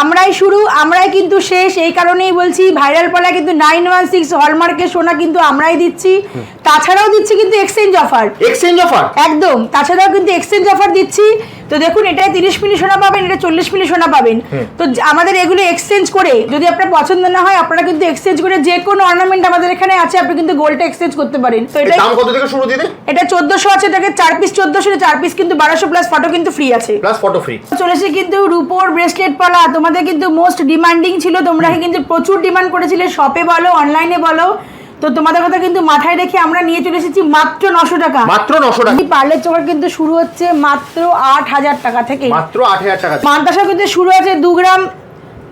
আমরাই শুরু আমরাই কিন্তু শেষ। এই কারণেই বলছি ভাইরাল পালা কিন্তু নাইন ওয়ান সিক্স হলমার্কের সোনা কিন্তু আমরাই দিচ্ছি। তাছাড়াও দিচ্ছি কিন্তু এক্সচেঞ্জ অফার এক্সচেঞ্জ অফার একদম তাছাড়াও কিন্তু এক্সচেঞ্জ অফার দিচ্ছি। তো দেখুন এটায় তিরিশ মিলি সোনা পাবেন এটা চল্লিশ মিলি সোনা পাবেন। তো আমাদের এগুলো এক্সচেঞ্জ করে যদি আপনার পছন্দ না হয় আপনারা কিন্তু এক্সচেঞ্জ করে যে কোনো অর্নামেন্ট আমাদের এখানে আছে আপনি কিন্তু গোল্ডটা এক্সচেঞ্জ করতে পারেন। তো এটা দাম কত থেকে শুরু দিদি? এটা চোদ্দশো আছে এটাকে চার পিস চোদ্দশো চার পিস কিন্তু বারোশো প্লাস ফটো কিন্তু ফ্রি আছে। প্লাস ফটো ফ্রি চলেছে কিন্তু রুপোর ব্রেসলেট পলা তোমাদের কিন্তু মোস্ট ডিমান্ডিং ছিল তোমরা কিন্তু প্রচুর ডিমান্ড করেছিলে শপে বলো অনলাইনে বলো। তো তোমাদের কথা কিন্তু মাথায় রেখে আমরা নিয়ে চলে এসেছি মাত্র নশো টাকা। মাত্র নশো টাকা। এই পার্লের চোখের কিন্তু শুরু হচ্ছে মাত্র আট হাজার টাকা থেকে মাত্র আট হাজার টাকা মান্তাসা কিন্তু শুরু আছে দু গ্রাম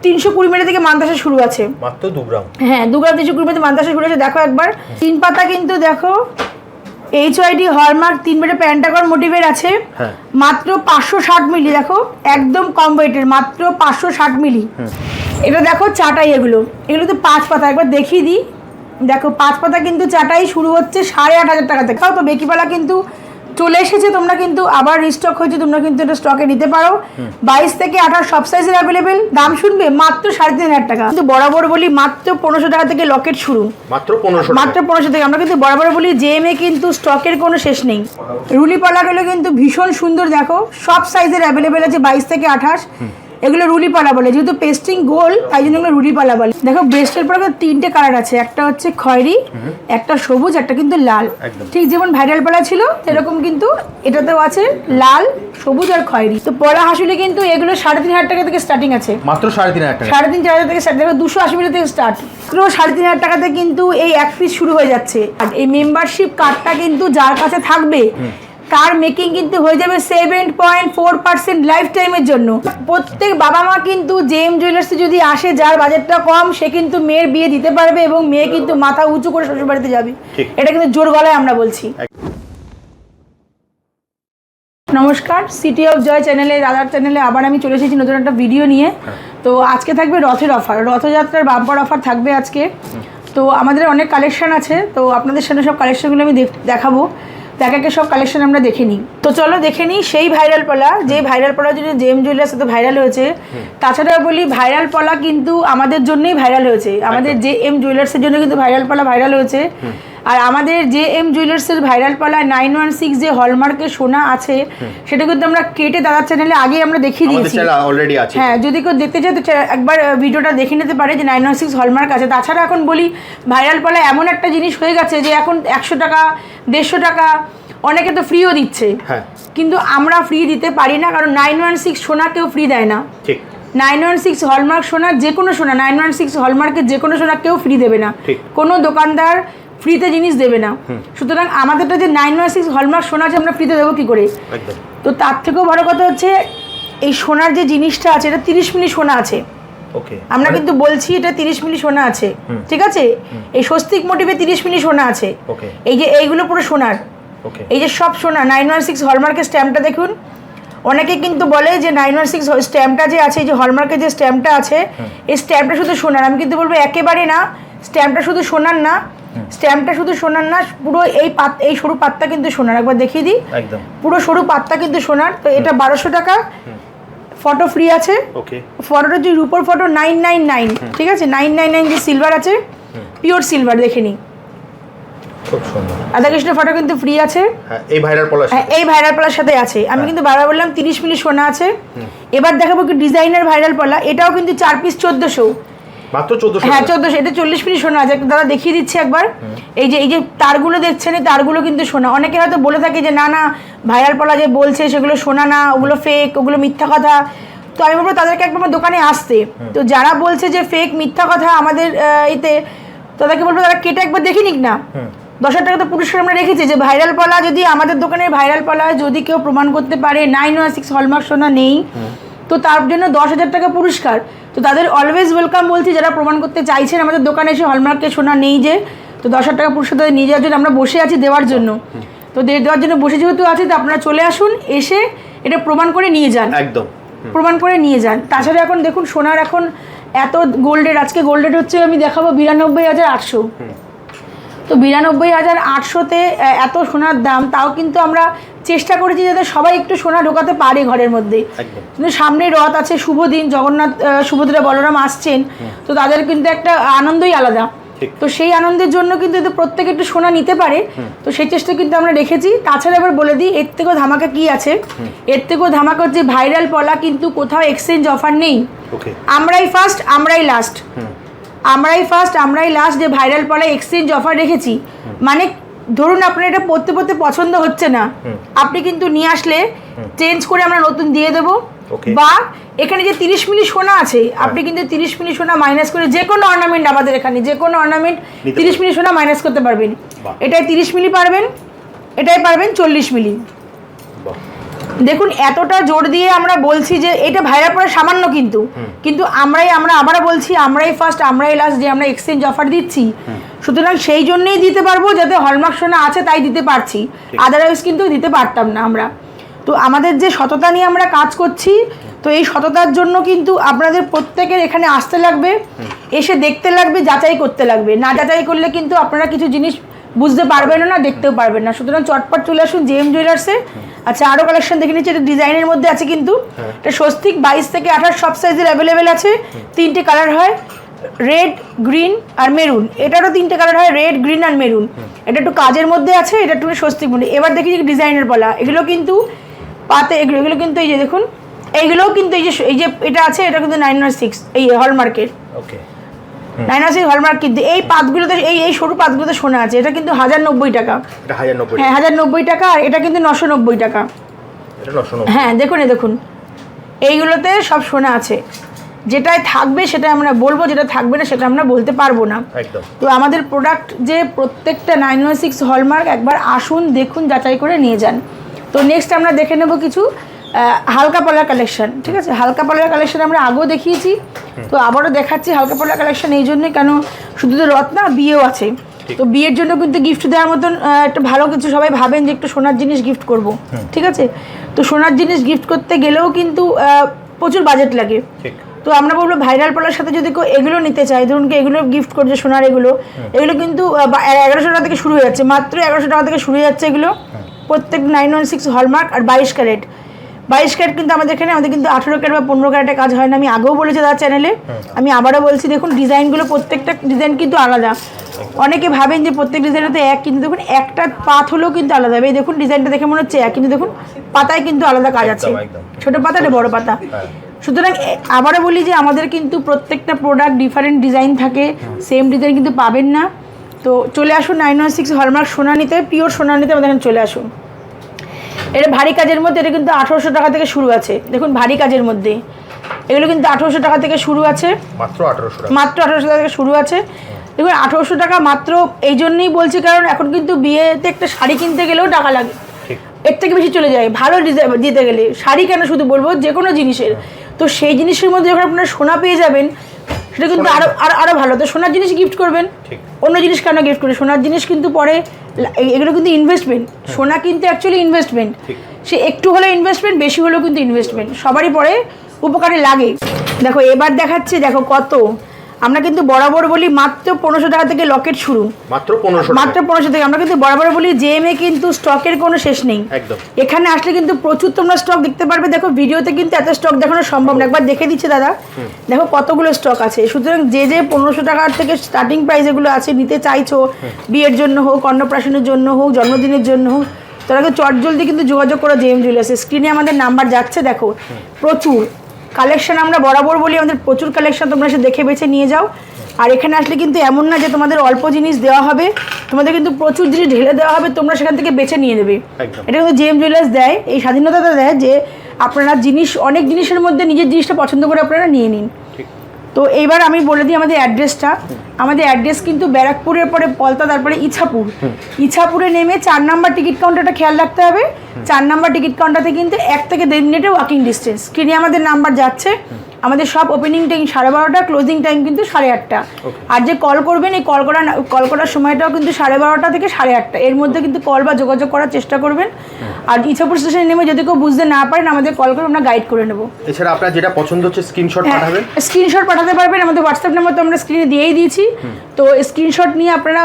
তিনশো কুড়ি মিটার থেকে মান্তাসা শুরু আছে। মাত্র দু গ্রাম। হ্যাঁ দু গ্রাম তিনশো কুড়ি মিটার মান্তাসা শুরু আছে। দেখো একবার। তিন পাতা কিন্তু দেখো। এইচ ওয়াইডি হলমার্ক তিন মিটার প্যান্টাগন মোটিভের আছে। হ্যাঁ। মাত্র পাঁচশো ষাট মিলি দেখো একদম কম ওয়েটের মাত্র পাঁচশো ষাট মিলি। এটা দেখো চাটাই এগুলো এগুলো তো পাঁচ পাতা একবার দেখিয়ে দিই। দেখো পাঁচ পাতা কিন্তু চাটাই শুরু হচ্ছে সাড়ে আট হাজার টাকা থেকে। তো বেকিপালা কিন্তু চলে এসেছে তোমরা কিন্তু আবার রিস্টক হয়েছে তোমরা কিন্তু এটা স্টকে নিতে পারো। বাইশ থেকে আঠাশ সব সাইজের অ্যাভেলেবেল দাম শুনবে মাত্র সাড়ে তিন হাজার টাকা। কিন্তু বরাবর বলি মাত্র পনেরোশো টাকা থেকে লকেট শুরু। মাত্র পনেরোশো মাত্র পনেরোশো থেকে। আমরা কিন্তু বরাবর বলি জেএমএ কিন্তু স্টকের কোনো শেষ নেই। রুলি পালাগুলো কিন্তু ভীষণ সুন্দর দেখো। সব সাইজের অ্যাভেলেবেল আছে বাইশ থেকে আঠাশ। এগুলো রুলি পালা বলে যেহেতু পেস্টিং গোল তাই জন্য এগুলো রুলি পালা বলে। দেখো ব্রেস্টের পরে তিনটে কালার আছে একটা হচ্ছে খয়েরি একটা সবুজ একটা কিন্তু লাল। ঠিক যেমন ভাইরাল পালা ছিল সেরকম কিন্তু এটাতেও আছে লাল সবুজ আর খয়েরি। তো পলা হাসুলে কিন্তু এগুলো সাড়ে তিন হাজার টাকা থেকে স্টার্টিং আছে। মাত্র সাড়ে তিন হাজার টাকা। সাড়ে তিন চার হাজার থেকে স্টার্ট দেখো দুশো আশি মিটার থেকে স্টার্ট মাত্র সাড়ে তিন হাজার টাকাতে কিন্তু এই এক পিস শুরু হয়ে যাচ্ছে। আর এই মেম্বারশিপ কার্ডটা কিন্তু যার কাছে থাকবে তার মেকিং কিন্তু হয়ে যাবে seven point four percent life টাইমের জন্য। প্রত্যেক বাবা মা কিন্তু জেম জুয়েলার্সে যদি আসে যার বাজেটটা কম সে কিন্তু মেয়ের বিয়ে দিতে পারবে এবং মেয়ে কিন্তু মাথা উঁচু করে শ্বশুর বাড়িতে যাবে। এটা কিন্তু জোর গলায় আমরা বলছি। নমস্কার সিটি অফ জয় চ্যানেলে দাদার চ্যানেলে আবার আমি চলে এসেছি নতুন একটা ভিডিও নিয়ে। তো আজকে থাকবে রথের অফার রথযাত্রার বাম্পার অফার থাকবে আজকে। তো আমাদের অনেক কালেকশন আছে। তো আপনাদের সামনে সব কালেকশনগুলো আমি দেখ- দেখাবো। এক একে সব কালেকশন আমরা দেখে নিই। তো চলো দেখে নিই সেই ভাইরাল পলা যে ভাইরাল পলা যদি জেম জুয়েলার্স সাথে ভাইরাল হয়েছে তাছাড়া বলি ভাইরাল পলা কিন্তু আমাদের জন্যই ভাইরাল হয়েছে। আমাদের জে এম জুয়েলার্সের জন্য কিন্তু ভাইরাল পলা ভাইরাল হয়েছে। আর আমাদের জে এম জুয়েলার্সের ভাইরাল পালা নাইন ওয়ান সিক্স যে হলমার্কের সোনা আছে সেটা কিন্তু আমরা কেটে দাদার চ্যানেলে আগে আমরা দেখিয়ে দিয়েছি। অলরেডি আছে। হ্যাঁ যদি কেউ দেখতে চায় তো একবার ভিডিওটা দেখে নিতে পারে যে নাইন ওয়ান সিক্স হলমার্ক আছে। তাছাড়া এখন বলি ভাইরাল পালা এমন একটা জিনিস হয়ে গেছে যে এখন একশো টাকা দেড়শো টাকা অনেকে তো ফ্রিও দিচ্ছে। হ্যাঁ। কিন্তু আমরা ফ্রি দিতে পারি না কারণ নাইন ওয়ান সিক্স সোনা কেউ ফ্রি দেয় না। ঠিক। নাইন ওয়ান সিক্স হলমার্ক সোনা যে কোনো সোনা নাইন ওয়ান সিক্স হলমার্কের যে কোনো সোনা কেউ ফ্রি দেবে না। কোনো দোকানদার ফ্রিতে জিনিস দেবে না। সুতরাং আমাদেরটা যে নাইন ওয়ান সিক্স হলমার্ক সোনা আছে আমরা ফ্রিতে দেবো কী করে? তো তার থেকেও বড় কথা হচ্ছে এই সোনার যে জিনিসটা আছে এটা তিরিশ মিলি সোনা আছে। আমরা কিন্তু বলছি এটা তিরিশ মিলি সোনা আছে। ঠিক আছে? এই স্বস্তিক মোটিভে তিরিশ মিলি সোনা আছে। এই যে এইগুলো পুরো সোনার। এই যে সব সোনা নাইন ওয়ান সিক্স হলমার্কের স্ট্যাম্পটা দেখুন। অনেকে কিন্তু বলে যে নাইন ওয়ান সিক্স স্ট্যাম্পটা যে আছে এই যে হলমার্কের যে স্ট্যাম্পটা আছে এই স্ট্যাম্পটা শুধু সোনার। আমি কিন্তু বলব একেবারে না স্ট্যাম্পটা শুধু সোনার না স্ট্যাম্পটা শুধু সোনার না পুরো এই পাত এই সরু পাতটা কিন্তু সোনার। একবার দেখিয়ে দিই। একদম। পুরো সরু পাতটা কিন্তু সোনার। তো এটা বারোশো টাকা। ফটো ফ্রি আছে। ওকে। ফটোটা যে রুপোর ফটো নাইন নাইন নাইন ঠিক আছে? নাইন নাইন নাইন যে সিলভার আছে পিওর সিলভার দেখে নিই। খুব সুন্দর। রাধাকৃষ্ণ ফটো কিন্তু ফ্রি আছে। হ্যাঁ এই ভাইরাল হ্যাঁ এই ভাইরাল পলার সাথে আছে। আমি কিন্তু বারবার বললাম তিরিশ মিনিট সোনা আছে। এবার দেখাবো কি ডিজাইনার ভাইরাল পলা এটাও কিন্তু চার পিস চোদ্দোশো। মাত্র চোদ্দশো হ্যাঁ চোদ্দোশো এটা চল্লিশ মিনিট সোনা আছে। দাদা দেখিয়ে দিচ্ছে একবার। এই যে এই যে তারগুলো দেখছেন এই তারগুলো কিন্তু সোনা অনেকে হয়তো বলে থাকে যে না না ভাইরাল পলা যে বলছে সেগুলো সোনা না ওগুলো ফেক ওগুলো মিথ্যা কথা। তো আমি বলব তাদেরকে একবার দোকানে আসতে। তো যারা বলছে যে ফেক মিথ্যা কথা আমাদের এতে তাদেরকে বলব তারা কেটে একবার দেখে নিক না। দশ হাজার টাকা তো পুরস্কার আমরা রেখেছি যে ভাইরাল পলা যদি আমাদের দোকানের ভাইরাল পলা যদি কেউ প্রমাণ করতে পারে নাইন ওয়ান সিক্স হলমার্ক সোনা নেই তো তার জন্য দশ হাজার টাকা পুরস্কার। তো তাদের অলওয়েজ ওয়েলকাম বলছি যারা প্রমাণ করতে চাইছেন আমাদের দোকানে এসে হলমার্কের সোনা নেই যে তো দশ হাজার টাকা পুরস্কার নিয়ে যাওয়ার জন্য আমরা বসে আছি দেওয়ার জন্য। তো দে- দেওয়ার জন্য বসে যেহেতু আছে তো আপনারা চলে আসুন এসে এটা প্রমাণ করে নিয়ে যান। একদম প্রমাণ করে নিয়ে যান। তাছাড়া এখন দেখুন সোনার এখন এত গোল্ডের আজকে গোল্ডের হচ্ছে আমি দেখাবো বিরানব্বই হাজার আটশো। তো বিরানব্বই হাজার আটশোতে এত সোনার দাম তাও কিন্তু আমরা চেষ্টা করেছি যাতে সবাই একটু সোনা ঢোকাতে পারে ঘরের মধ্যে। কিন্তু সামনে রথ আছে শুভ দিন জগন্নাথ সুভদ্রা বলরাম আসছেন। তো তাদের কিন্তু একটা আনন্দই আলাদা। তো সেই আনন্দের জন্য কিন্তু যদি প্রত্যেকে একটু সোনা নিতে পারে। তো সেই চেষ্টা কিন্তু আমরা রেখেছি। তাছাড়া এবার বলে দিই এর থেকেও ধামাকা কি আছে? এর থেকেও ধামাকা হচ্ছে ভাইরাল পলা কিন্তু কোথাও এক্সচেঞ্জ অফার নেই। আমরাই ফার্স্ট আমরাই লাস্ট আমরাই ফার্স্ট আমরাই লাস্ট যে ভাইরাল পলা এক্সচেঞ্জ অফার রেখেছি। মানে ধরুন আপনার এটা পড়তে পড়তে পছন্দ হচ্ছে না আপনি কিন্তু নিয়ে আসলে চেঞ্জ করে আমরা নতুন দিয়ে দেবো। বা এখানে যে তিরিশ মিনিট সোনা আছে আপনি কিন্তু তিরিশ মিনিট সোনা মাইনাস করে যে কোনো অর্নামেন্ট আমাদের এখানে যে কোনো অর্নামেন্ট তিরিশ মিনিট সোনা মাইনাস করতে পারবেন। এটাই তিরিশ মিলি পারবেন এটাই পারবেন চল্লিশ মিলি। দেখুন এতটা জোর দিয়ে আমরা বলছি যে এটা ভাইরাল পড়া সামান্য কিন্তু। কিন্তু আমরাই আমরা আবার বলছি আমরাই ফার্স্ট আমরাই লাস্ট যে আমরা এক্সচেঞ্জ অফার দিচ্ছি। সুতরাং সেই জন্যই দিতে পারব যাতে হলমার্ক সোনা আছে তাই দিতে পারছি। আদারওয়াইজ কিন্তু দিতে পারতাম না আমরা। তো আমাদের যে সততা নিয়ে আমরা কাজ করছি তো এই সততার জন্য কিন্তু আপনাদের প্রত্যেকের এখানে আসতে লাগবে এসে দেখতে লাগবে যাচাই করতে লাগবে। না যাচাই করলে কিন্তু আপনারা কিছু জিনিস বুঝতে পারবেন না দেখতেও পারবেন না। সুতরাং চটপট চলে আসুন জেএম জুয়েলার্সে আচ্ছা আরও কালেকশন দেখে নিচ্ছি এটা ডিজাইনের মধ্যে আছে কিন্তু। এটা স্বস্তিক বাইশ থেকে আঠাশ সব সাইজের অ্যাভেলেবেল আছে। তিনটে কালার হয় রেড গ্রিন আর মেরুন এটারও তিনটে কালার হয় রেড গ্রিন আর মেরুন এটা একটু কাজের মধ্যে আছে এটা একটু স্বস্তিক মধ্যে এবার দেখি যে ডিজাইনের বলা এগুলো কিন্তু পাতে এগুলো এগুলো কিন্তু এই যে দেখুন এইগুলোও কিন্তু এই যে এই যে এটা আছে এটা কিন্তু নাইন ওয়ান সিক্স এই হলমার্কের ওকে নাইন হলমার্ক কিন্তু এই পাতগুলোতে এই এই সরু পাতগুলোতে শোনা আছে। এটা কিন্তু হাজার নব্বই টাকা। হ্যাঁ হাজার নব্বই টাকা আর এটা কিন্তু নশো নব্বই টাকা। হ্যাঁ দেখুন দেখুন। এইগুলোতে সব সোনা আছে। যেটাই থাকবে সেটা আমরা বলব যেটা থাকবে না সেটা আমরা বলতে পারব না। তো আমাদের প্রোডাক্ট যে প্রত্যেকটা নাইন ওয়ান সিক্স হলমার্ক একবার আসুন দেখুন যাচাই করে নিয়ে যান। তো নেক্সট আমরা দেখে নেব কিছু। হালকা পালার কালেকশন ঠিক আছে? হালকা পালার কালেকশন আমরা আগেও দেখিয়েছি তো আবারও দেখাচ্ছি হালকা পালার কালেকশন এই জন্যই কেন শুধু তো রত্না বিয়েও আছে। তো বিয়ের জন্য কিন্তু গিফট দেওয়ার মতন একটা ভালো কিছু সবাই ভাবেন যে একটু সোনার জিনিস গিফট করব ঠিক আছে? তো সোনার জিনিস গিফট করতে গেলেও কিন্তু প্রচুর বাজেট লাগে। তো আমরা বলব ভাইরাল পলার সাথে যদি কেউ এগুলো নিতে চাই ধরুন কি এগুলো গিফট করছে সোনার এগুলো এগুলো কিন্তু এগারোশো টাকা থেকে শুরু হয়ে যাচ্ছে মাত্র এগারোশো টাকা থেকে শুরু হয়ে যাচ্ছে এগুলো। প্রত্যেক নাইন ওয়ান সিক্স হলমার্ক আর বাইশ ক্যারেট বাইশ ক্যারেট কিন্তু আমাদের এখানে আমাদের কিন্তু আঠেরো ক্যারেট বা পনেরো ক্যারেটের কাজ হয় না। আমি আগেও বলেছি তার চ্যানেলে আমি আবারও বলছি দেখুন ডিজাইনগুলো প্রত্যেকটা ডিজাইন কিন্তু আলাদা। অনেকে ভাবেন যে প্রত্যেক ডিজাইনে তো এক কিন্তু দেখুন একটা পাত হলেও কিন্তু আলাদা। হবে এই দেখুন ডিজাইনটা দেখে মনে হচ্ছে এক কিন্তু দেখুন পাতায় কিন্তু আলাদা কাজ আছে। ছোটো পাতা এটা বড় পাতা? হ্যাঁ। সুতরাং আবারও বলি যে আমাদের কিন্তু প্রত্যেকটা প্রোডাক্ট ডিফারেন্ট ডিজাইন থাকে। সেম ডিজাইন কিন্তু পাবেন না। তো চলে আসুন নাইন ওয়ান সিক্স হলমার্ক সোনা নিতে পিওর সোনা নিতে আমাদের এখানে চলে আসুন। এটা ভারী কাজের মধ্যে এটা কিন্তু আঠারোশো টাকা থেকে শুরু আছে। দেখুন ভারী কাজের মধ্যে। এগুলো কিন্তু আঠারোশো টাকা থেকে শুরু আছে। মাত্র আঠারোশো টাকা। মাত্র আঠারোশো টাকা থেকে শুরু আছে। দেখুন আঠারোশো টাকা মাত্র এই জন্যই বলছি কারণ এখন কিন্তু বিয়েতে একটা শাড়ি কিনতে গেলেও টাকা লাগে। এর থেকে বেশি চলে যায়। ভালো ডিজাইন দিতে গেলে। শাড়ি কেন শুধু বলব যে কোনো জিনিসের। তো সেই জিনিসের মধ্যে যখন আপনারা সোনা পেয়ে যাবেন সেটা কিন্তু আরও আরও আরও ভালো। তো সোনার জিনিস গিফট করবেন অন্য জিনিস কেন গিফট করবেন? সোনার জিনিস কিন্তু পরে এগুলো কিন্তু ইনভেস্টমেন্ট সোনা কিন্তু অ্যাকচুয়ালি ইনভেস্টমেন্ট সে একটু হলে ইনভেস্টমেন্ট বেশি হলেও কিন্তু ইনভেস্টমেন্ট সবারই পরে উপকারে লাগে। দেখো এবার দেখাচ্ছে দেখো কত। আমরা কিন্তু বরাবর বলি মাত্র পনেরোশো টাকা থেকে লকেট শুরু। মাত্র পনেরোশো মাত্র পনেরোশো থেকে আমরা কিন্তু বরাবর বলি জেএমএ কিন্তু স্টকের কোনো শেষ নেই। একদম। এখানে আসলে কিন্তু প্রচুর তোমরা স্টক দেখতে পারবে। দেখো ভিডিওতে কিন্তু এত স্টক দেখানো সম্ভব না। একবার দেখে দিচ্ছে দাদা। দেখো কতগুলো স্টক আছে। সুতরাং যে যে পনেরোশো টাকার থেকে স্টার্টিং প্রাইস এগুলো আছে নিতে চাইছো বিয়ের জন্য হোক অন্নপ্রাশনের জন্য হোক জন্মদিনের জন্য হোক তারা কিন্তু চট জলদি কিন্তু যোগাযোগ করো জেএম জুয়েলার্সে স্ক্রিনে আমাদের নাম্বার যাচ্ছে দেখো। প্রচুর। কালেকশন আমরা বরাবর বলি আমাদের প্রচুর কালেকশন তোমরা সে দেখে বেছে নিয়ে যাও। আর এখানে আসলে কিন্তু এমন না যে তোমাদের অল্প জিনিস দেওয়া হবে তোমাদের কিন্তু প্রচুর জিনিস ঢেলে দেওয়া হবে তোমরা সেখান থেকে বেছে নিয়ে নেবে। এটা কিন্তু জেম জুয়েলার্স দেয় এই স্বাধীনতাটা দেয় যে আপনারা জিনিস অনেক জিনিসের মধ্যে নিজের জিনিসটা পছন্দ করে আপনারা নিয়ে নিন। তো এইবার আমি বলে দিই আমাদের অ্যাড্রেসটা আমাদের অ্যাড্রেস কিন্তু ব্যারাকপুরের পরে পলতা তারপরে ইছাপুর। ইছাপুরে নেমে চার নাম্বার টিকিট কাউন্টারটা খেয়াল রাখতে হবে। চার নাম্বার টিকিট কাউন্টার থেকে কিন্তু এক থেকে দেড় মিনিটের ওয়াকিং ডিস্টেন্স স্ক্রিনে আমাদের নাম্বার যাচ্ছে। আমাদের সব ওপেনিং টাইম সাড়ে বারোটা ক্লোজিং টাইম কিন্তু সাড়ে আটটা। আর যে কল করবেন এই কল করা কল করার সময়টাও কিন্তু সাড়ে বারোটা থেকে সাড়ে আটটা। এর মধ্যে কিন্তু কল বা যোগাযোগ করার চেষ্টা করবেন। আর ইছাপুর স্টেশনে নেমে যদি কেউ বুঝতে না পারেন আমাদের কল করে আমরা গাইড করে নেব। এছাড়া আপনার যেটা পছন্দ হচ্ছে স্ক্রিনশট হ্যাঁ, পাঠাবেন? স্ক্রিনশট পাঠাতে পারবেন। আমাদের হোয়াটসঅ্যাপ নাম্বার তো আমরা স্ক্রিনে দিয়েই দিয়েছি। তো স্ক্রিনশট নিয়ে আপনারা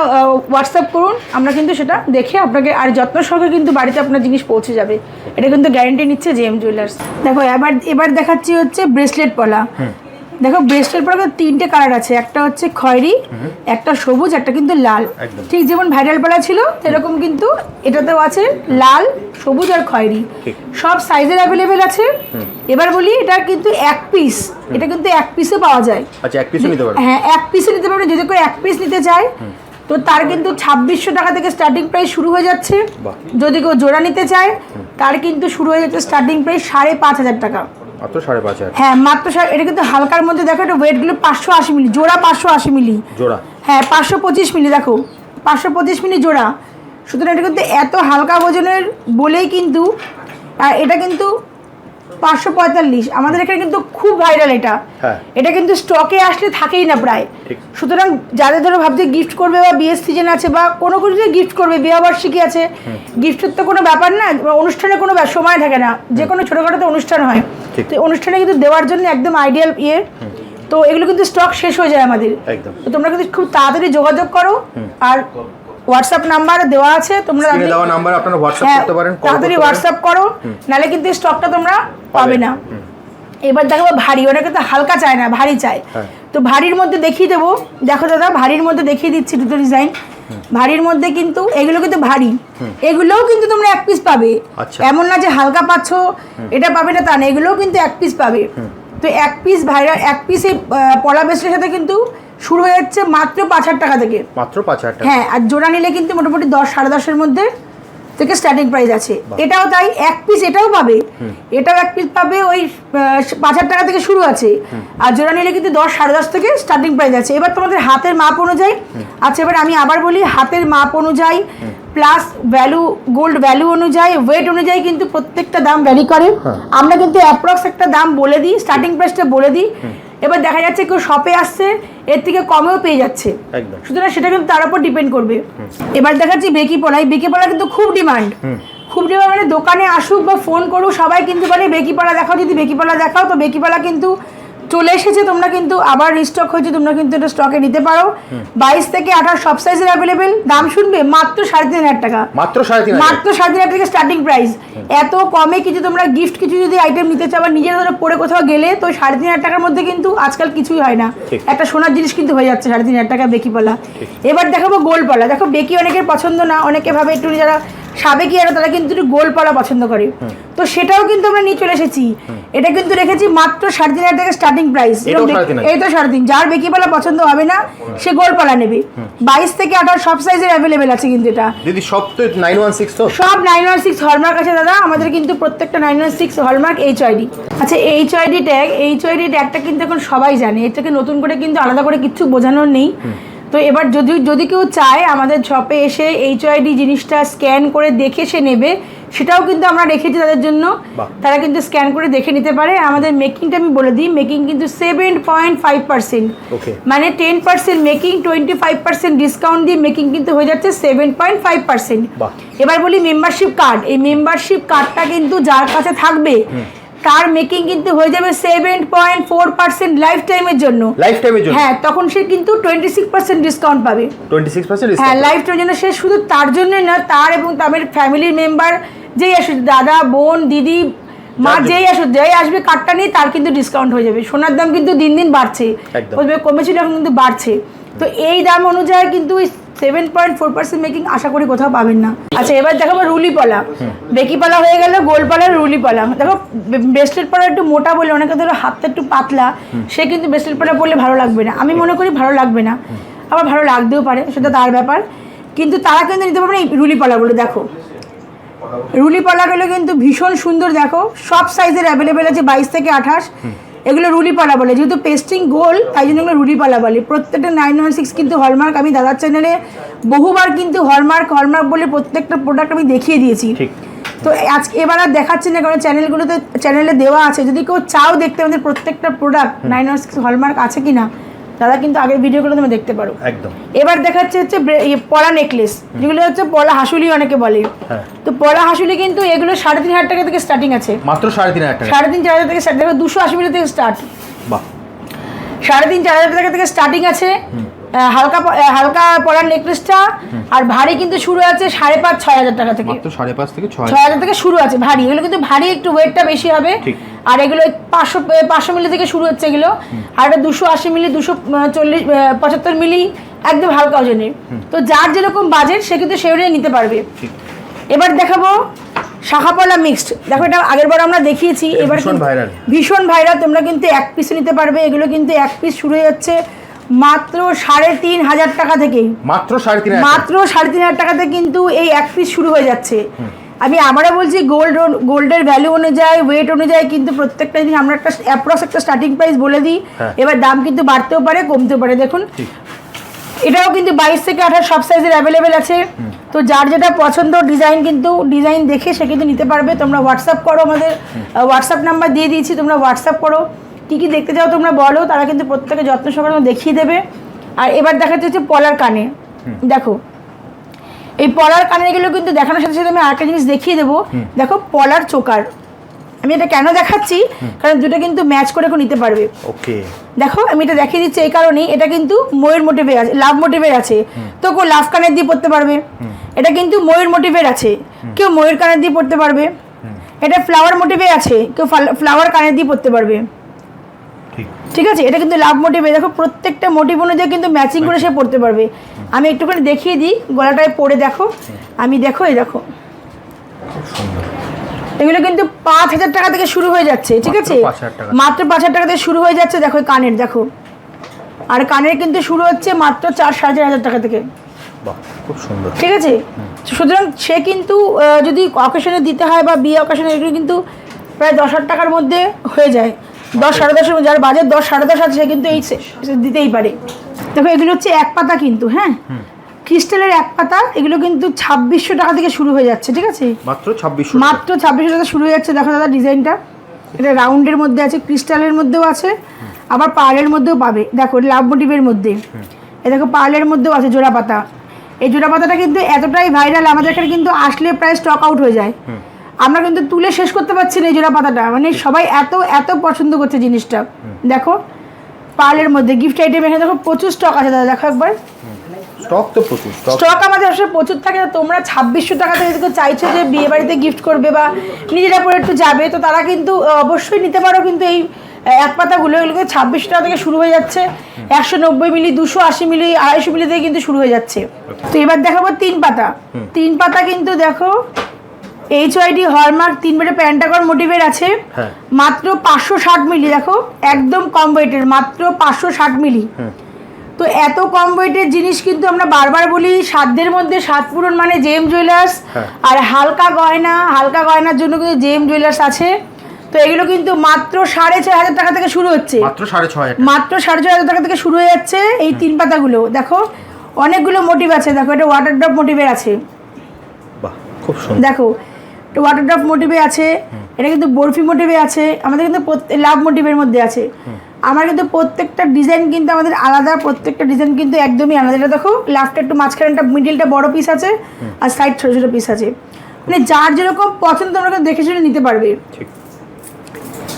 হোয়াটসঅ্যাপ করুন। আমরা কিন্তু সেটা দেখে আপনাকে, আর যত্ন সহকারে কিন্তু বাড়িতে আপনার জিনিস পৌঁছে যাবে। এটা কিন্তু গ্যারেন্টি নিচ্ছে জেএম জুয়েলার্স দেখো, এবার এবার দেখাচ্ছি হচ্ছে ব্রেসলেট পলা। দেখো ব্রেসলেট পলা তিনটে কালার আছে। একটা হচ্ছে খয়েরি একটা সবুজ একটা কিন্তু লাল। ঠিক যেমন ভাইরাল পাড়া ছিল সেরকম কিন্তু এটাতেও আছে লাল সবুজ আর খয়েরি। সব সাইজের অ্যাভেলেবেল আছে। এবার বলি এটা কিন্তু এক পিস এটা কিন্তু এক পিসে পাওয়া যায়। আচ্ছা এক পিসও নিতে পারবে হ্যাঁ এক পিসে নিতে পারবেন যদি কেউ এক পিস নিতে চায় তো তার কিন্তু ছাব্বিশশো টাকা থেকে স্টার্টিং প্রাইস শুরু হয়ে যাচ্ছে। যদি কেউ জোড়া নিতে চায় তার কিন্তু শুরু হয়ে যাচ্ছে স্টার্টিং প্রাইস সাড়ে পাঁচ হাজার টাকা। মাত্র সাড়ে পাঁচ হাজার। হ্যাঁ মাত্র এটা কিন্তু হালকার মধ্যে দেখো এটা ওয়েটগুলো পাঁচশো আশি মিলি জোড়া পাঁচশো আশি মিলি। জোড়া? হ্যাঁ পাঁচশো পঁচিশ মিলি দেখো পাঁচশো পঁচিশ মিলি জোড়া। সুতরাং এটা কিন্তু এত হালকা ওজনের বলেই কিন্তু আর এটা কিন্তু পাঁচশো পঁয়তাল্লিশ। আমাদের এখানে কিন্তু খুব ভাইরাল এটা। হ্যাঁ। এটা কিন্তু স্টকে আসলে থাকেই না প্রায়। সুতরাং যাদের ধরো ভাবছে গিফট করবে বা বিয়ের সিজন আছে বা কোনো কিছু গিফট করবে বিয়েবার্ষিকী আছে গিফটের তো কোনো ব্যাপার না অনুষ্ঠানে কোনো সময় থাকে না। যে কোনো ছোটোখাটো তো অনুষ্ঠান হয়। তো অনুষ্ঠানে কিন্তু দেওয়ার জন্য একদম আইডিয়াল ইয়ে। তো এগুলো কিন্তু স্টক শেষ হয়ে যায় আমাদের। তো তোমরা কিন্তু খুব তাড়াতাড়ি যোগাযোগ করো। আর হোয়াটসঅ্যাপ নাম্বার দেওয়া আছে তোমরা দেওয়া নাম্বার আপনারা হোয়াটসঅ্যাপ হ্যাঁ করতে পারেন তাড়াতাড়ি হোয়াটসঅ্যাপ করো নাহলে কিন্তু স্টকটা তোমরা পাবে। না। এবার দেখো ভারী ওটাকে কিন্তু হালকা চায় না ভারী চায়। হ্যাঁ। তো ভারীর মধ্যে দেখিয়ে দেবো। দেখো দাদা ভারীর মধ্যে দেখিয়ে দিচ্ছি দুটো ডিজাইন ভারীর মধ্যে কিন্তু এগুলো কিন্তু ভারী। এগুলোও কিন্তু তোমরা এক পিস পাবে। আচ্ছা। এমন না যে হালকা পাচ্ছ এটা পাবে না তা না এগুলোও কিন্তু এক পিস পাবে। তো এক পিস ভাইরা এক পিস এই পলা বেসের সাথে কিন্তু শুরু হয়ে যাচ্ছে মাত্র পাঁচ হাজার টাকা থেকে। মাত্র পাঁচ হাজার টাকা। হ্যাঁ আর জোড়া নিলে কিন্তু মোটামুটি দশ সাড়ে দশের মধ্যে থেকে স্টার্টিং প্রাইস আছে। এটাও তাই এক পিস এটাও পাবে। এটাও এক পিস পাবে ওই পাঁচ হাজার টাকা থেকে শুরু আছে। আর জোড়া নিলে কিন্তু দশ সাড়ে দশ থেকে স্টার্টিং প্রাইস আছে। এবার তোমাদের হাতের মাপ অনুযায়ী আচ্ছা এবার আমি আবার বলি হাতের মাপ অনুযায়ী প্লাস ভ্যালু গোল্ড ভ্যালু অনুযায়ী ওয়েট অনুযায়ী কিন্তু প্রত্যেকটা দাম ভ্যারি করে। আমরা কিন্তু অ্যাপ্রক্স একটা দাম বলে দিই স্টার্টিং প্রাইসটা বলে দিই। এবার দেখা যাচ্ছে কেউ শপে আসছে এর থেকে কমেও পেয়ে যাচ্ছে। সুতরাং সেটা কিন্তু তার উপর ডিপেন্ড করবে। এবার দেখা যাচ্ছে বেকি পলা এই বেকি পড়া কিন্তু খুব ডিমান্ড খুব ডিমান্ড মানে দোকানে আসুক বা ফোন করুক সবাই কিন্তু বলে বেকি পড়া দেখাও যদি বেকি পড়া দেখাও তো বেকি পড়া কিন্তু চলে এসেছে তোমরা কিন্তু আবার রিস্টক হয়েছে তোমরা কিন্তু এটা স্টকে নিতে পারো। বাইশ থেকে আঠাশ সব সাইজের অ্যাভেলেবেল দাম শুনবে? মাত্র সাড়ে তিন হাজার টাকা। মাত্র সাড়ে তিন মাত্র সাড়ে তিন হাজার থেকে স্টার্টিং প্রাইস এত কমে কিছু তোমরা গিফট কিছু যদি আইটেম নিতে চাও বা নিজের ধরে পরে কোথাও গেলে তো সাড়ে তিন হাজার টাকার মধ্যে কিন্তু আজকাল কিছুই হয় না। একটা সোনার জিনিস কিন্তু হয়ে যাচ্ছে সাড়ে তিন হাজার টাকা বেকি পলা এবার দেখাবো গোল পলা দেখো বেকি অনেকের পছন্দ না অনেকে ভাবে একটু যারা সাবেকি আর তারা কিন্তু একটু গোল পলা পছন্দ করে। তো সেটাও কিন্তু আমরা নিয়ে চলে এসেছি। এটা কিন্তু রেখেছি মাত্র সাড়ে তিন হাজার টাকা স্টার্টিং প্রাইস এই তো সাড়ে তিন যার বেকি পলা পছন্দ হবে না সে গোল পলা নেবে। বাইশ থেকে আঠারো সব সাইজের অ্যাভেলেবেল আছে কিন্তু এটা। দিদি সব তো নাইন ওয়ান সিক্স তো? সব নাইন ওয়ান সিক্স হলমার্ক আছে দাদা। আমাদের কিন্তু প্রত্যেকটা nine one six hallmark H ID আচ্ছা H ID tag H ID ট্যাগটা কিন্তু এখন সবাই জানে। এটাকে নতুন করে কিন্তু আলাদা করে কিছু বোঝানোর নেই। তো এবার যদি যদি কেউ চায় আমাদের শপে এসে এইচ আইডি জিনিসটা স্ক্যান করে দেখে সে নেবে সেটাও কিন্তু আমরা রেখেছি তাদের জন্য। তারা কিন্তু স্ক্যান করে দেখে নিতে পারে। আমাদের মেকিংটা আমি বলে দিই মেকিং কিন্তু সেভেন পয়েন্ট ফাইভ পার্সেন্ট মানে ten percent making twenty five percent discount দিয়ে মেকিং কিন্তু হয়ে যাচ্ছে সেভেন পয়েন্ট ফাইভ পার্সেন্ট এবার বলি মেম্বারশিপ কার্ড এই মেম্বারশিপ কার্ডটা কিন্তু যার কাছে থাকবে তার মেকিং কিন্তু হয়ে যাবে seven point four percent life টাইমের জন্য। লাইফ টাইমের জন্য? হ্যাঁ তখন সে কিন্তু টোয়েন্টি সিক্স পার্সেন্ট ডিসকাউন্ট পাবে। টোয়েন্টি সিক্স পার্সেন্ট হ্যাঁ লাইফ টাইমের জন্য সে শুধু তার জন্যই না তার এবং তাদের ফ্যামিলির মেম্বার যেই আসুক দাদা বোন দিদি মা যেই আসুক যেই আসবে কার্ডটা নিয়ে তার কিন্তু ডিসকাউন্ট হয়ে যাবে। সোনার দাম কিন্তু দিন দিন বাড়ছে। কমেছিল এখন কিন্তু বাড়ছে। তো এই দাম অনুযায়ী কিন্তু seven point four percent making আশা করি কোথাও পাবেন না। আচ্ছা এবার দেখাবো রুলি পলা বেকি পলা হয়ে গেল গোল পলা রুলি পলা দেখো ব্রেসলেট পলা একটু মোটা বলে অনেকে ধরো হাতটা একটু পাতলা সে কিন্তু ব্রেসলেট পলা পরলে ভালো লাগবে না। আমি মনে করি ভালো লাগবে না। আবার ভালো লাগতেও পারে সেটা তার ব্যাপার। কিন্তু তারা কিন্তু নিতে পারবে না পলাগুলো দেখো। রুলি পলাগুলো কিন্তু ভীষণ সুন্দর দেখো। সব সাইজের অ্যাভেলেবেল আছে বাইশ থেকে আঠাশ। এগুলো রুলি পালা বলে। যেহেতু পেস্টিং গোল তাই জন্য এগুলো রুলি পালা বলে। প্রত্যেকটা নাইন ওয়ান সিক্স কিন্তু হলমার্ক আমি দাদার চ্যানেলে বহুবার কিন্তু হলমার্ক হলমার্ক বলে প্রত্যেকটা প্রোডাক্ট আমি দেখিয়ে দিয়েছি। তো আজকে এবার আর দেখাচ্ছি না কারণ চ্যানেলগুলোতে চ্যানেলে দেওয়া আছে। যদি কেউ চাও দেখতে আমাদের প্রত্যেকটা product nine one six hallmark আছে কি না দাদা কিন্তু আগের ভিডিওগুলো তুমি দেখতে পারো। একদম। এবার দেখাচ্ছে হচ্ছে ইয়ে পলা নেকলেস যেগুলো হচ্ছে পলা হাসুলি অনেকে বলে। হ্যাঁ। তো পলা হাসুলি কিন্তু এগুলো সাড়ে তিন হাজার টাকা থেকে স্টার্টিং আছে। মাত্র সাড়ে তিন হাজার টাকা। সাড়ে তিন চার হাজার থেকে স্টার্টিং দুশো আশি মিলি থেকে স্টার্ট বাহ। সাড়ে তিন চার হাজার টাকা থেকে স্টার্টিং আছে। হালকা হালকা পরার নেকলেসটা আর ভারী কিন্তু শুরু আছে সাড়ে পাঁচ ছয় হাজার টাকা থেকে। সাড়ে পাঁচ থেকে ছয় হাজার। থেকে শুরু আছে ভারী। এগুলো কিন্তু ভারী একটু ওয়েটটা বেশি হবে। আর এগুলো পাঁচশো পাঁচশো মিলি থেকে শুরু হচ্ছে এগুলো। আর এটা দুশো আশি মিলি দুশো চল্লিশ পঁচাত্তর মিলি একদম হালকা ওজনের। তো যার যেরকম বাজেট সে কিন্তু সেই নিতে পারবে। এবার দেখাবো শাখাপলা মিক্সড দেখো এটা আগের বার আমরা দেখিয়েছি। এবার ভীষণ ভীষণ ভাইরাল তোমরা কিন্তু এক পিস নিতে পারবে। এগুলো কিন্তু এক পিস শুরু হয়ে যাচ্ছে মাত্র সাড়ে তিন হাজার টাকা থেকে। মাত্র সাড়ে তিন মাত্র সাড়ে তিন হাজার টাকাতে কিন্তু এই এক পিস শুরু হয়ে যাচ্ছে। আমি আবারও বলছি গোল্ড গোল্ডের ভ্যালু অনুযায়ী ওয়েট অনুযায়ী কিন্তু প্রত্যেকটা জিনিস আমরা একটা অ্যাপ্রক্স একটা স্টার্টিং প্রাইস বলে দিই। হ্যাঁ। এবার দাম কিন্তু বাড়তেও পারে কমতেও পারে। দেখুন এটাও কিন্তু বাইশ থেকে আঠাশ সব সাইজের অ্যাভেলেবেল আছে। তো যার যেটা পছন্দ ডিজাইন কিন্তু ডিজাইন দেখে সে কিন্তু নিতে পারবে। তোমরা হোয়াটসঅ্যাপ করো আমাদের। হোয়াটসঅ্যাপ নাম্বার দিয়ে দিয়েছি তোমরা হোয়াটসঅ্যাপ করো। কী কী দেখতে চাও তোমরা বলো তারা কিন্তু প্রত্যেকে যত্ন সহকারে দেখিয়ে দেবে। আর এবার দেখাতে হচ্ছে পলার কানে। দেখো এই পলার কানেরগুলো কিন্তু দেখানোর সাথে সাথে আমি আরেকটা জিনিস দেখিয়ে দেবো। দেখো পলার চোকার। আমি এটা কেন দেখাচ্ছি? কারণ দুটো কিন্তু ম্যাচ করে নিতে পারবে। ওকে। দেখো আমি এটা দেখিয়ে দিচ্ছি এই কারণেই এটা কিন্তু ময়ূর মোটিভের আছে লাভ মোটিভের আছে। তো কেউ লাভ কানের দিয়ে পড়তে পারবে। এটা কিন্তু ময়ূর মোটিভের আছে। কেউ ময়ূর কানের দিয়ে পড়তে পারবে। এটা ফ্লাওয়ার মোটিভে আছে। কেউ ফ্লাওয়ার কানের দিয়ে পড়তে পারবে। ঠিক আছে? এটা কিন্তু লাভ মোটিভে দেখো প্রত্যেকটা মোটিভ অনুযায়ী কিন্তু ম্যাচিং করে সে পড়তে পারবে। আমি একটুখানি দেখিয়ে দিই গলাটায় পরে দেখো। আমি দেখো এই দেখো। এগুলো কিন্তু পাঁচ হাজার টাকা থেকে শুরু হয়ে যাচ্ছে ঠিক আছে? মাত্র পাঁচ হাজার টাকা থেকে শুরু হয়ে যাচ্ছে দেখো কানের দেখো। আর কানের কিন্তু শুরু হচ্ছে মাত্র চার সাড়ে চার হাজার টাকা থেকে। খুব সুন্দর। ঠিক আছে? সুতরাং সে কিন্তু যদি অকেশনে দিতে হয় বা বিয়ে অকেশনে এগুলো কিন্তু প্রায় দশ হাজার টাকার মধ্যে হয়ে যায়। দশ সাড়ে দশের মধ্যে যার বাজেট দশ সাড়ে দশ আছে সে কিন্তু এই দিতেই পারে। দেখো এগুলো হচ্ছে এক পাতা কিন্তু হ্যাঁ? ক্রিস্টালের এক পাতা এগুলো কিন্তু ছাব্বিশশো টাকা থেকে শুরু হয়ে যাচ্ছে ঠিক আছে? মাত্র ছাব্বিশশো মাত্র ছাব্বিশশো টাকা শুরু হয়ে যাচ্ছে। দেখো দাদা ডিজাইনটা। এটা রাউন্ডের মধ্যে আছে ক্রিস্টালের মধ্যেও আছে আবার পার্লের মধ্যেও পাবে। দেখো লাভ মোটিভের মধ্যে। এ দেখো পার্লের মধ্যেও আছে জোড়া পাতা। এই জোড়া পাতাটা কিন্তু এতটাই ভাইরাল আমাদের এখানে কিন্তু আসলে প্রায় স্টক আউট হয়ে যায়। আমরা কিন্তু তুলে শেষ করতে পারছি না এই জোড়া পাতাটা। মানে সবাই এত এত পছন্দ করছে জিনিসটা। দেখো পার্লের মধ্যে গিফট আইটেম এখানে দেখো প্রচুর স্টক আছে দাদা দেখো একবার। স্টক তো প্রচুর স্টক স্টক আমাদের আসলে প্রচুর থাকে তোমরা ছাব্বিশশো টাকাতে যদি চাইছো যে বিয়ে বাড়িতে গিফট করবে বা নিজেরা পরে একটু যাবে তো তারা কিন্তু অবশ্যই নিতে পারো কিন্তু এই এক পাতাগুলো এগুলো ছাব্বিশশো টাকা থেকে শুরু হয়ে যাচ্ছে। একশো নব্বই মিলি দুশো আশি মিলি আড়াইশো মিলি থেকে কিন্তু শুরু হয়ে যাচ্ছে। তো এবার দেখাবো তিন পাতা। তিন পাতা কিন্তু দেখো এইচ ওয়াইডি হলমার্ক তিন বেটে প্যান্টাগন মোটিভের আছে। হ্যাঁ। মাত্র পাঁচশো ষাট মিলি দেখো একদম কম ওয়েটের মাত্র পাঁচশো ষাট মিলি তো এত কম ওয়েটের জিনিস কিন্তু আমরা বারবার বলি সাধ্যের মধ্যে সাত পূরণ মানে জেম জুয়েলার্স হ্যাঁ। আর হালকা গয়না হালকা গয়নার জন্য কিন্তু জেম জুয়েলার্স আছে। তো এগুলো কিন্তু মাত্র সাড়ে ছয় হাজার টাকা থেকে শুরু হচ্ছে। মাত্র সাড়ে ছয়। মাত্র সাড়ে ছয় হাজার টাকা থেকে শুরু হয়ে যাচ্ছে এই তিন পাতাগুলো। দেখো অনেকগুলো মোটিভ আছে দেখো এটা ওয়াটার ড্রপ মোটিভের আছে। বাহ খুব সুন্দর। দেখো ওয়াটার ড্রপ মোটিভে আছে এটা কিন্তু বরফি মোটিভে আছে আমাদের কিন্তু লাভ মোটিভের মধ্যে আছে। আমার কিন্তু প্রত্যেকটা ডিজাইন কিন্তু আমাদের আলাদা প্রত্যেকটা ডিজাইন কিন্তু একদমই আলাদা। এটা দেখো লাস্টটা একটু মাঝখানটা মিডিলটা বড় পিস আছে আর সাইড ছোটো ছোটো পিস আছে। মানে যার যেরকম পছন্দ তোমরা কিন্তু দেখে শুনে নিতে পারবে।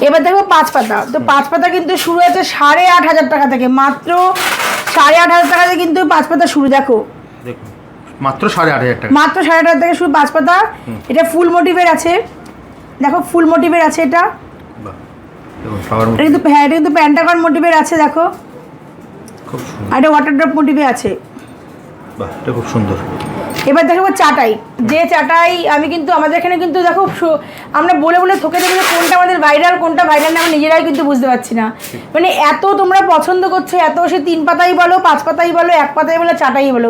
এবার দেখো পাঁচ পাতা। তো পাঁচ পাতা কিন্তু শুরু হয়েছে সাড়ে আট হাজার টাকা থেকে। মাত্র সাড়ে আট হাজার টাকা থেকে কিন্তু পাঁচ পাতা শুরু। দেখো। দেখুন। মাত্র সাড়ে আট হাজার টাকা। মাত্র সাড়ে আট হাজার শুধু পাঁচ পাতা। এটা ফুল মোটিভের আছে। দেখো ফুল মোটিভের আছে এটা। এটা কিন্তু হ্যাঁ এটা কিন্তু প্যান্টাগন মোটিভের আছে দেখো। আর এটা ওয়াটার ড্রপ মোটিভে আছে। বাহ এটা খুব সুন্দর। এবার দেখো চাটাই। যে চাটাই আমি কিন্তু, আমাদের এখানে কিন্তু দেখো আমরা বলে বলে থকে দেবো যে কোনটা আমাদের ভাইরাল কোনটা ভাইরাল না, আমরা নিজেরাই কিন্তু বুঝতে পারছি না। মানে এত তোমরা পছন্দ করছ, এত সে তিন পাতাই বলো, পাঁচ পাতাই বলো, এক পাতাই বলো, চাটাই বলো।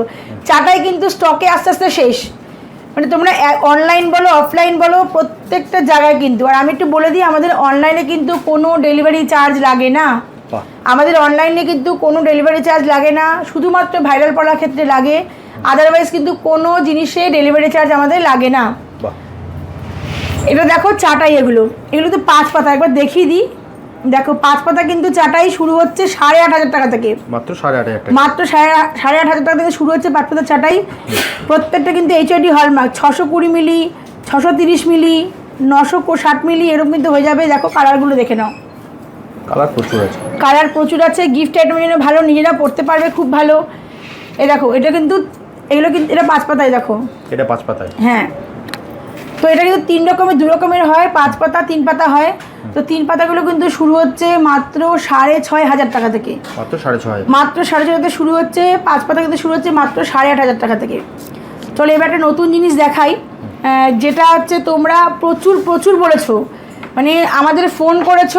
চাটাই কিন্তু স্টকে আস্তে আস্তে শেষ। মানে তোমরা অনলাইন বলো অফলাইন বলো, প্রত্যেকটা জায়গায় কিন্তু। আর আমি একটু বলে দিই, আমাদের অনলাইনে কিন্তু কোনো ডেলিভারি চার্জ লাগে না। আমাদের অনলাইনে কিন্তু কোনো ডেলিভারি চার্জ লাগে না শুধুমাত্র ভাইরাল পড়ার ক্ষেত্রে লাগে। আদারওয়াইজ কিন্তু কোনো জিনিসে ডেলিভারি চার্জ আমাদের লাগে না। এটা দেখো চাটাই এগুলো। এগুলো তো পাঁচ পাতা একবার দেখিয়ে দিই। দেখো পাঁচ পাতা কিন্তু চাটাই শুরু হচ্ছে সাড়ে আট হাজার টাকা থেকে। মাত্র সাড়ে আট হাজার মাত্র সাড়ে আট- সাড়ে আট হাজার টাকা থেকে শুরু হচ্ছে পাঁচ পাতা চাটাই। প্রত্যেকটা কিন্তু এইচ এইচআইডি হলমার্ক ছশো কুড়ি মিলি ছশো তিরিশ মিলি নশো ষাট মিলি এরকম কিন্তু হয়ে যাবে। দেখো কালারগুলো দেখে নাও। কালার প্রচুর আছে। কালার প্রচুর আছে গিফট আইটেমের জন্য ভালো নিজেরা পড়তে পারবে খুব ভালো। এ দেখো এটা কিন্তু এগুলো কিন্তু এটা পাঁচ পাতায় দেখো। এটা পাঁচ পাতায়। হ্যাঁ। তো এটা কিন্তু তিন রকমের দু রকমের হয় পাঁচ পাতা তিন পাতা হয়। তো তিন পাতাগুলো কিন্তু শুরু হচ্ছে মাত্র সাড়ে ছয় হাজার টাকা থেকে। মাত্র সাড়ে ছয় মাত্র সাড়ে ছয় হাজার শুরু হচ্ছে পাঁচ পাতা কিন্তু শুরু হচ্ছে মাত্র সাড়ে আট হাজার টাকা থেকে। চলো এবার একটা নতুন জিনিস দেখাই। যেটা হচ্ছে তোমরা প্রচুর প্রচুর বলেছ। মানে আমাদের ফোন করেছ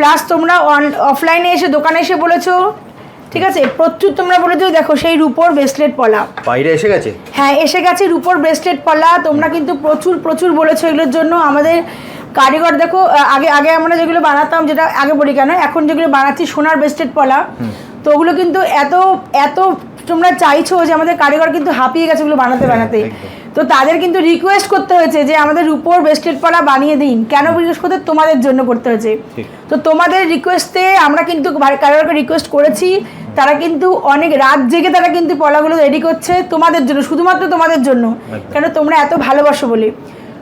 প্লাস তোমরা অন অফলাইনে এসে দোকানে এসে বলেছ ঠিক আছে? প্রচুর তোমরা বলেছ দেখো সেই রুপোর ব্রেসলেট পলা। বাইরে এসে গেছে? হ্যাঁ এসে গেছে রুপোর ব্রেসলেট পলা। তোমরা কিন্তু প্রচুর প্রচুর বলেছ এগুলোর জন্য। আমাদের কারিগর দেখো আগে আগে আমরা যেগুলো বানাতাম যেটা আগে বলি কেন এখন যেগুলো বানাচ্ছি সোনার ব্রেসলেট পলা। তো ওগুলো কিন্তু এত এত তোমরা চাইছো যে আমাদের কারিগর কিন্তু হাঁপিয়ে গেছে ওগুলো বানাতে বানাতে। তো তাদের কিন্তু রিকোয়েস্ট করতে হয়েছে যে আমাদের রূপোর ব্রেসলেট পলা বানিয়ে দিন। কেন রিকোয়েস্ট করতে? তোমাদের জন্য করতে হয়েছে। তো তোমাদের রিকোয়েস্টে আমরা কিন্তু কারিগরকে রিকোয়েস্ট করেছি। তারা কিন্তু অনেক রাত জেগে তারা কিন্তু পলাগুলো রেডি করছে তোমাদের জন্য শুধুমাত্র তোমাদের জন্য। কেন তোমরা এত ভালোবাসো বলে।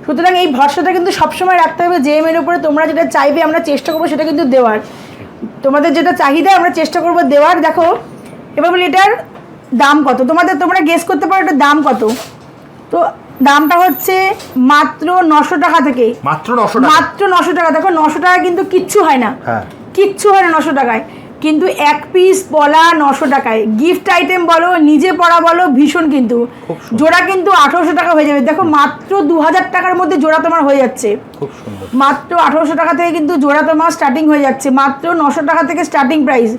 সুতরাং এই ভরসাটা কিন্তু সবসময় রাখতে হবে। যে এর উপরে তোমরা যেটা চাইবে আমরা চেষ্টা করব সেটা কিন্তু দেওয়ার। তোমাদের যেটা চাহিদা আমরা চেষ্টা করব দেওয়ার দেখো। এবার বলি এটার দাম কত? তোমাদের তোমরা গেস করতে পারো এটার দাম কত। তো দামটা হচ্ছে মাত্র নশো টাকা থেকে। মাত্র নশো মাত্র নশো টাকা। দেখো নশো টাকা কিন্তু কিচ্ছু হয় না। হ্যাঁ। কিচ্ছু হয় না নশো টাকায়। কিন্তু এক পিস পলা নশো টাকায়। গিফট আইটেম বলো নিজে পড়া বলো ভীষণ কিন্তু। জোড়া কিন্তু আঠারোশো টাকা হয়ে যাবে। দেখো মাত্র দু হাজার টাকার মধ্যে জোড়া তোমার হয়ে যাচ্ছে। মাত্র আঠারোশো টাকা থেকে কিন্তু জোড়া তোমার স্টার্টিং হয়ে যাচ্ছে। মাত্র নশো টাকা থেকে স্টার্টিং প্রাইস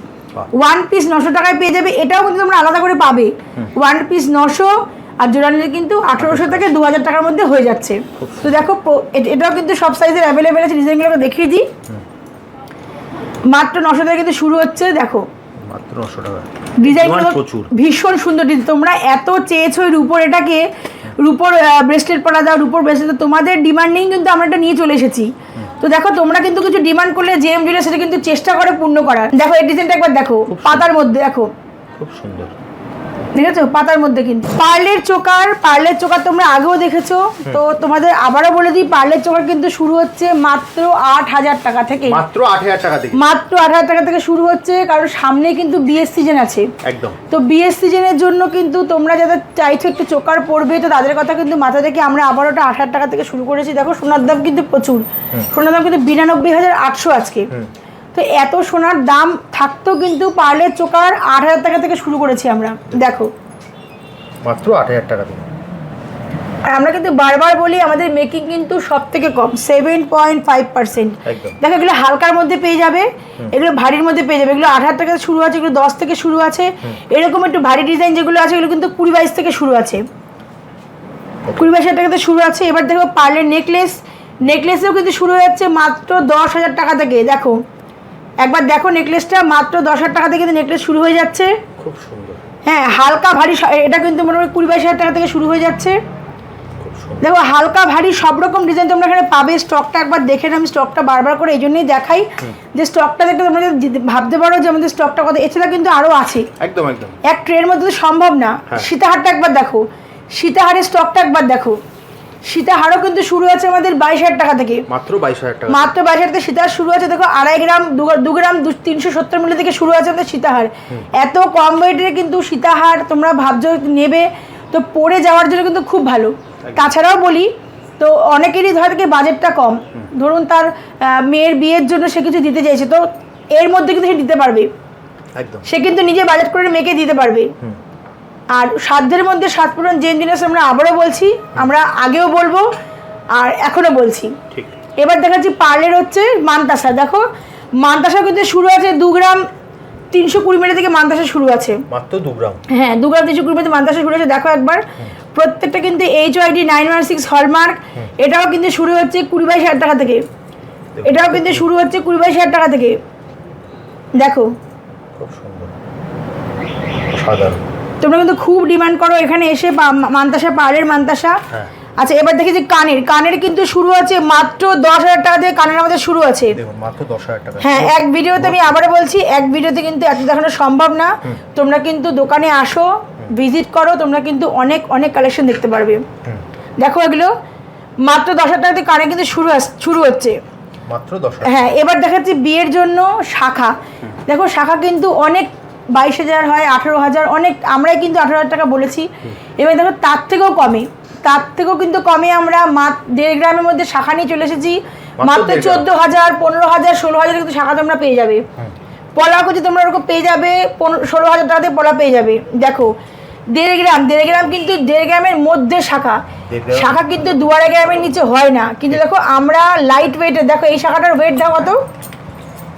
ওয়ান পিস নশো টাকায় পেয়ে যাবে এটাও কিন্তু তোমরা আলাদা করে পাবে। ওয়ান পিস নশো আর জোড়া নিলে কিন্তু আঠারোশো থেকে দু হাজার টাকার মধ্যে হয়ে যাচ্ছে। তো দেখো এটাও কিন্তু সব সাইজের অ্যাভেলেবেল আছে। ডিজাইনগুলো দেখিয়ে দিই। মাত্র নশো টাকা কিন্তু শুরু হচ্ছে দেখো। মাত্র নশো টাকা। ডিজাইনগুলো ভীষণ সুন্দর ডিজাইন তোমরা এত চেয়েছো রূপোর এটাকে রূপোর ব্রেসলেট পরা দাও রূপোর ব্রেসলেট তোমাদের ডিমান্ডিং কিন্তু আমরা এটা নিয়ে চলে এসেছি। তো দেখো তোমরা কিন্তু কিছু ডিমান্ড করলে জেম জুড়ে সেটা কিন্তু চেষ্টা করে পূর্ণ করার। দেখো এই ডিজাইনটা একবার দেখো পাতার মধ্যে দেখো। খুব সুন্দর। দেখেছ পাতার মধ্যে কিন্তু। পার্লের চোকার পার্লের চোকার তোমরা আগেও দেখেছ। তো তোমাদের আবারও বলে দিই পার্লের চোকার কিন্তু শুরু হচ্ছে মাত্র আট হাজার টাকা থেকে। মাত্র আট হাজার টাকা থেকে। মাত্র আট হাজার টাকা থেকে শুরু হচ্ছে কারণ সামনে কিন্তু বিএস সিজন আছে। একদম। তো বিএস সিজনের জন্য কিন্তু তোমরা যাদের চাইছো একটু চোকার পড়বে তো তাদের কথা কিন্তু মাথা থেকে আমরা আবার ওটা আট হাজার টাকা থেকে শুরু করেছি। দেখো সোনার দাম কিন্তু প্রচুর। সোনার দাম কিন্তু বিরানব্বই হাজার আটশো আজকে। তো এত সোনার দাম থাকতো কিন্তু পার্লের চোকার আট হাজার টাকা থেকে শুরু করেছি আমরা। দেখো। মাত্র আট হাজার টাকা আর আমরা কিন্তু বারবার বলি আমাদের মেকিং কিন্তু সব থেকে কম সেভেন পয়েন্ট ফাইভ পার্সেন্ট দেখো এগুলো হালকার মধ্যে পেয়ে যাবে এগুলো ভারীর মধ্যে পেয়ে যাবে। এগুলো আট হাজার টাকা শুরু আছে এগুলো দশ থেকে শুরু আছে। এরকম একটু ভারী ডিজাইন যেগুলো আছে এগুলো কিন্তু কুড়ি বাইশ থেকে শুরু আছে। কুড়ি বাইশ হাজার টাকা থেকে শুরু আছে। এবার দেখো পার্লের নেকলেস নেকলেসেও কিন্তু শুরু হয়ে যাচ্ছে মাত্র দশ হাজার টাকা থেকে। দেখো একবার দেখো নেকলেসটা মাত্র দশ হাজার টাকা থেকে কিন্তু নেকলেস শুরু হয়ে যাচ্ছে। খুব সুন্দর। হ্যাঁ হালকা ভারী এটা কিন্তু মোটামুটি কুড়ি বাইশ হাজার টাকা থেকে শুরু হয়ে যাচ্ছে। দেখো হালকা ভারী সব রকম ডিজাইন তোমরা এখানে পাবে। স্টকটা একবার দেখে আমি স্টকটা বারবার করে এই জন্যই দেখাই। যে স্টকটা দেখে তোমরা ভাবতে পারো যে আমাদের স্টকটা কত এছাড়া কিন্তু আরও আছে। একদম একদম। এক ট্রের মধ্যে তো সম্ভব না। হ্যাঁ। সীতাহারটা একবার দেখো। সীতাহারের স্টকটা একবার দেখো। সীতাহারও কিন্তু শুরু আছে আমাদের বাইশ হাজার টাকা থেকে। মাত্র বাইশ হাজার টাকা। মাত্র বাইশ হাজার থেকে সীতাহার শুরু আছে দেখো আড়াই গ্রাম দু- গ্রাম দু- তিনশো সত্তর মিলি থেকে শুরু আছে আমাদের সীতাহার এত কম ওয়েটের কিন্তু সীতাহার তোমরা ভাবছ নেবে তো পরে যাওয়ার জন্য কিন্তু খুব ভালো। তাছাড়াও বলি তো অনেকেরই ধর থেকে বাজেটটা কম। ধরুন তার মেয়ের বিয়ের জন্য সে কিছু দিতে চাইছে তো এর মধ্যে কিন্তু সে দিতে পারবে। সে কিন্তু নিজে বাজেট করে মেয়েকে দিতে পারবে। আর সাধ্যের মধ্যে সাত পূরণ জেন জিনিস আমরা আবারও বলছি আমরা আগেও বলব আর এখনও বলছি। এবার দেখাচ্ছি পার্লের হচ্ছে মানতাসা। দেখো মানতাসা কিন্তু শুরু আছে দু গ্রাম তিনশো কুড়ি মিটার থেকে মানতাসা শুরু আছে। মাত্র দু গ্রাম। হ্যাঁ দু গ্রাম তিনশো কুড়ি মিটার মানতাসা শুরু আছে। দেখো একবার প্রত্যেকটা কিন্তু HUID nine one six hallmark এটাও কিন্তু শুরু হচ্ছে কুড়ি বাইশ হাজার টাকা থেকে। এটাও কিন্তু শুরু হচ্ছে কুড়ি বাইশ হাজার টাকা থেকে। দেখো। খুব সুন্দর। সাধারণ। তোমরা কিন্তু খুব ডিমান্ড করো এখানে এসে মানতাসা পার্লের মানতাসা। হ্যাঁ। আচ্ছা এবার দেখি যে কানের। কানের কিন্তু শুরু আছে মাত্র দশ হাজার টাকা থেকে কানের আমাদের শুরু আছে। মাত্র দশ হাজার টাকা। হ্যাঁ এক ভিডিওতে আমি আবারও বলছি এক ভিডিওতে কিন্তু এত দেখানো সম্ভব না। তোমরা কিন্তু দোকানে আসো ভিজিট করো তোমরা কিন্তু অনেক অনেক কালেকশন দেখতে পারবে। দেখো এগুলো মাত্র দশ হাজার টাকা থেকে কানে কিন্তু শুরু শুরু হচ্ছে। মাত্র দশ হ্যাঁ এবার দেখাচ্ছি বিয়ের জন্য শাখা। দেখো শাখা কিন্তু অনেক বাইশ হাজার হয় আঠেরো হাজার অনেক আমরাই কিন্তু আঠেরো হাজার টাকা বলেছি। এবার দেখো তার থেকেও কমে। তার থেকেও কিন্তু কমে আমরা মাত্র দেড় গ্রামের মধ্যে শাখা নিয়ে চলে এসেছি। মাত্র। চোদ্দ হাজার পনেরো হাজার ষোলো হাজার কিন্তু শাখা তোমরা পেয়ে যাবে। পলা কুচি তোমরা ওরকম পেয়ে যাবে ষোলো হাজার টাকাতে পলা পেয়ে যাবে। দেখো দেড় গ্রাম দেড় গ্রাম কিন্তু দেড় গ্রামের মধ্যে শাখা। শাখা কিন্তু দু আড়াই গ্রামের নিচে হয় না। কিন্তু দেখো আমরা লাইট ওয়েটের দেখো এই শাখাটার ওয়েট দাও কত?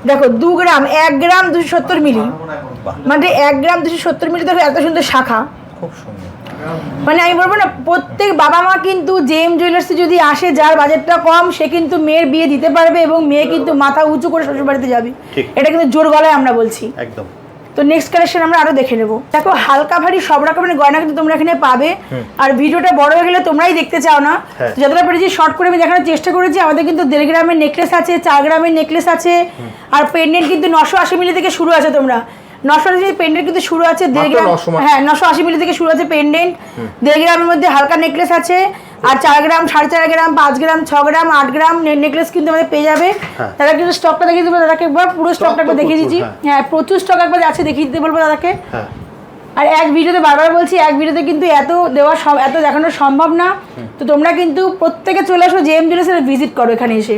দেখো দু গ্রাম এক গ্রাম দুশো সত্তর মিলি। মানে এক গ্রাম দুশো সত্তর মিলি দেখো এত সুন্দর শাখা। খুব সুন্দর। মানে আমি বলব না প্রত্যেক বাবা মা কিন্তু জেম জুয়েলার্সে যদি আসে যার বাজেটটা কম সে কিন্তু মেয়ের বিয়ে দিতে পারবে এবং মেয়ে কিন্তু মাথা উঁচু করে শ্বশুর বাড়িতে যাবে। এটা কিন্তু জোর গলায় আমরা বলছি। একদম। তো নেক্সট কালেকশন আমরা আরও দেখে নেব। দেখো হালকা ভারী সব রকমের গয়না কিন্তু তোমরা এখানে পাবে। আর ভিডিওটা বড় হয়ে গেলে তোমরাই দেখতে চাও না। হ্যাঁ। যতটা পেরেছি শর্ট করে আমি দেখানোর চেষ্টা করেছি। আমাদের কিন্তু দেড় গ্রামের নেকলেস আছে চার গ্রামের নেকলেস আছে। আর পেন্ডেন্ট কিন্তু নশো আশি মিলি থেকে শুরু আছে তোমরা। নশো আশি পেন্ডেন্ট কিন্তু শুরু আছে দেড় গ্রাম হ্যাঁ নশো আশি মিলি থেকে শুরু আছে পেন্ডেন্ট দেড় গ্রামের মধ্যে হালকা নেকলেস আছে। আর চার গ্রাম সাড়ে চার গ্রাম পাঁচ গ্রাম ছ গ্রাম আট গ্রাম নেকলেস কিন্তু আমাদের পেয়ে যাবে। তারা কিন্তু স্টকটা দেখিয়ে দেবো দাদাকে একবার পুরো স্টকটা একবার দেখিয়ে দিচ্ছি। হ্যাঁ। হ্যাঁ প্রচুর স্টক একবার আছে দেখিয়ে দিতে বলব দাদাকে। হ্যাঁ। আর এক ভিডিওতে বারবার বলছি এক ভিডিওতে কিন্তু এত দেওয়া সব এত দেখানো সম্ভব না। তো তোমরা কিন্তু প্রত্যেকে চলে আসো জেএম জুয়েলার্সের ভিজিট করো এখানে এসে।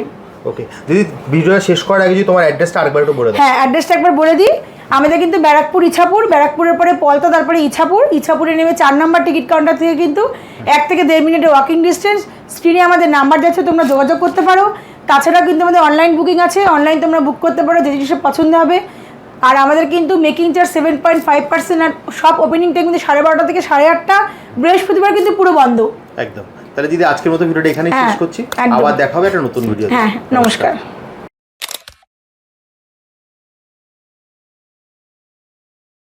ওকে দিদি ভিডিওটা শেষ করার আগে যদি তোমার অ্যাড্রেসটা আরেকবার একটু বলে দাও। হ্যাঁ অ্যাড্রেসটা একবার বলে দিই। আমাদের কিন্তু ব্যারাকপুর ইছাপুর। ব্যারাকপুরের পরে পলতা তারপরে ইছাপুর। ইছাপুরে নেমে চার নম্বর টিকিট কাউন্টার থেকে কিন্তু এক থেকে দেড় মিনিটের ওয়াকিং ডিস্টেন্স স্ক্রিনে আমাদের নাম্বার যাচ্ছে তোমরা যোগাযোগ করতে পারো। তাছাড়া কিন্তু আমাদের অনলাইন বুকিং আছে। অনলাইন তোমরা বুক করতে পারো যে জিনিসটা পছন্দ হবে। আর আমাদের কিন্তু making charge seven point five percent আর সব ওপেনিং টাইম কিন্তু সাড়ে বারোটা থেকে সাড়ে আটটা। বৃহস্পতিবার কিন্তু পুরো বন্ধ। একদম। তাহলে দিদি আজকের মতো ভিডিওটা এখানেই হ্যাঁ, শেষ করছি। আবার দেখা হবে একটা নতুন ভিডিও হ্যাঁ নমস্কার।